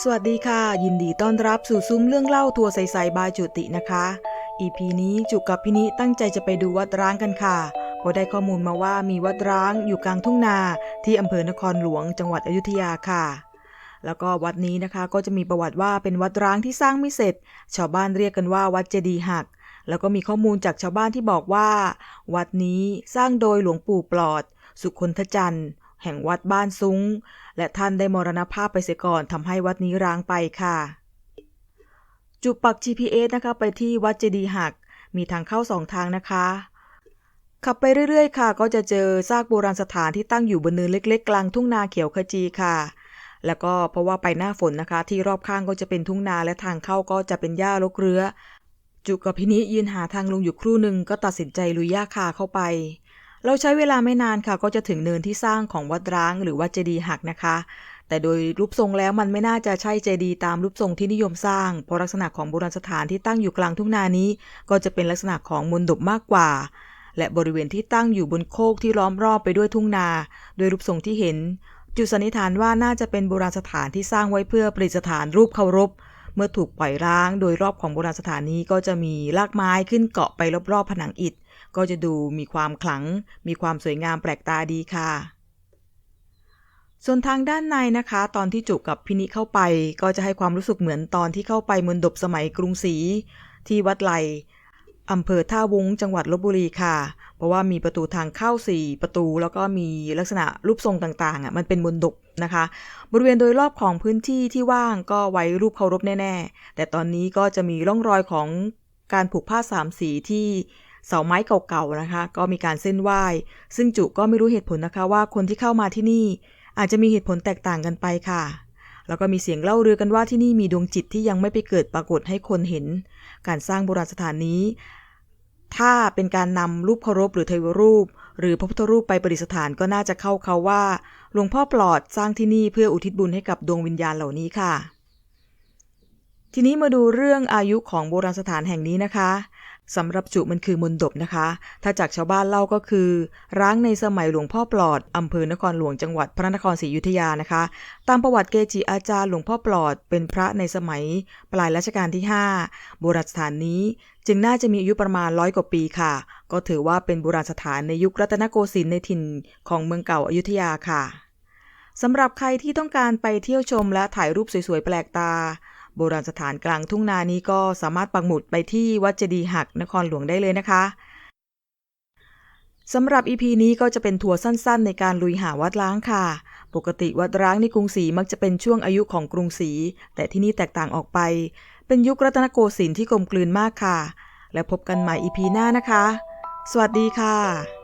สวัสดีค่ะ ยินดีต้อนรับสู่ซุ้มเรื่องเล่าทัวร์ใสๆบายจุตินะคะ EP นี้จุกกับพินิตั้งใจจะไปดูวัดร้างกันค่ะเพราะได้ข้อมูลมาว่ามีวัดร้างอยู่กลางทุ่งนาที่อำเภอนครหลวงจังหวัดอยุธยาค่ะ แล้วก็วัดนี้นะคะก็จะมีประวัติว่าเป็นวัดร้างที่สร้างไม่เสร็จ ชาวบ้านเรียกกันว่าวัดเจดีหัก แล้วก็มีข้อมูลจากชาวบ้านที่บอกว่า วัดนี้สร้างโดยหลวงปู่ปลอด สุคนทจันทร์ แห่งวัดบ้านซุ้ง และท่านได้มรณภาพไปเสียก่อนทำให้วัดนี้ร้างไปค่ะ จุดปัก GPS นะคะไปที่วัดเจดีหัก มีทางเข้าสองทางนะคะ ขับไปเรื่อยๆ ค่ะ ก็จะเจอซากโบราณสถานที่ตั้งอยู่บนเนินเล็กๆ กลางทุ่งนาเขียวขจีค่ะแล้วก็เพราะว่าไปหน้าฝนนะคะ ที่รอบข้างก็จะเป็นทุ่งนาและทางเข้าก็จะเป็นหญ้ารกเรื้อ จุกับพินิยืนหาทางลงอยู่ครู่หนึ่งก็ตัดสินใจลุยหญ้าคาเข้าไป เราใช้เวลาไม่นานค่ะก็จะถึงเนินที่สร้างของวัดร้างหรือวัดเจดีย์หักนะคะ แต่โดยรูปทรงแล้วมันไม่น่าจะใช่เจดีย์ตามรูปทรงที่นิยมสร้าง เพราะลักษณะของโบราณสถานที่ตั้งอยู่กลางทุ่งนานี้ ก็จะเป็นลักษณะของมนดบมากกว่า และบริเวณที่ตั้งอยู่บนโคกที่ล้อมรอบไปด้วยทุ่งนา โดยรูปทรงที่เห็น จุดสันนิษฐานว่าน่าจะเป็นโบราณสถานที่สร้างไว้เพื่อประดิษฐานรูปเคารพ เมื่อถูกปล่อยร้างโดยรอบของโบราณสถานนี้ก็จะมีรากไม้ขึ้นเกาะไปรอบๆผนังอิฐ ก็จะดูมีความขลัง มีความสวยงามแปลกตาดีค่ะ ส่วนทางด้านในนะคะ ตอนที่จุกับพินิเข้าไป ก็จะให้ความรู้สึกเหมือนตอนที่เข้าไปมนดบสมัยกรุงศรีที่วัดไหลอำเภอท่าวุ้งจังหวัดลบบุรีค่ะ เพราะว่ามีประตูทางเข้าสี่ประตู แล้วก็มีลักษณะรูปทรงต่างๆอะมันเป็นมนดบ นะคะ บริเวณโดยรอบของพื้นที่ที่ว่างก็ไว้รูปเคารพแน่ๆ แต่ตอนนี้ก็จะมีร่องรอยของการผูกผ้าสามสีที่เสาไม้เก่าๆนะคะ ก็มีการเส้นไหว้ ซึ่งจุก็ไม่รู้เหตุผลนะคะว่าคนที่เข้ามาที่นี่ อาจจะมีเหตุผลแตกต่างกันไปค่ะ แล้วก็มีเสียงเล่าเรือกันว่าที่นี่มีดวงจิตที่ยังไม่ไปเกิดปรากฏให้คนเห็น การสร้างโบราณสถานนี้ ถ้าเป็นการนำรูปเคารพหรือเทวรูป หรือพระพุทธรูปไปประดิษฐานก็น่าจะเข้าเขาว่า หลวงพ่อปลอดสร้างที่นี่เพื่ออุทิศบุญให้กับดวงวิญญาณเหล่านี้ค่ะ ทีนี้มาดูเรื่องอายุของโบราณสถานแห่งนี้นะคะ สำหรับจุมันคือมนดบนะคะ ถ้าจากชาวบ้านเล่าก็คือ ร้างในสมัยหลวงพ่อปลอด อำเภอนครหลวงจังหวัดพระนครศรีอยุธยานะคะ ตามประวัติเกจิอาจารย์หลวงพ่อปลอด เป็นพระในสมัยปลายรัชกาลที่ 5 โบราณสถานนี้ จึงน่าจะมีอายุประมาณร้อยกว่าปีค่ะ ก็ถือว่าเป็นโบราณสถานในยุครัตนโกสินทร์ในถิ่นของเมืองเก่าอายุทยาค่ะสำหรับใครที่ต้องการไปเที่ยวชมและถ่ายรูปสวยๆแปลกตา โบราณสถานกลางทุ่งนานี้ก็สามารถปักหมุดไปที่วัดเจดีหักนครหลวงได้เลยนะคะสำหรับ EP นี้ก็จะเป็นทัวร์สั้นๆ ในการลุยหาวัดร้างค่ะ ปกติวัดร้างในกรุงศรีมักจะเป็นช่วงอายุของกรุงศรี แต่ที่นี่แตกต่างออกไป เป็นยุครัตนโกสินทร์ที่กลมกลืนมากค่ะ และพบกันใหม่ EP หน้านะคะ สวัสดีค่ะ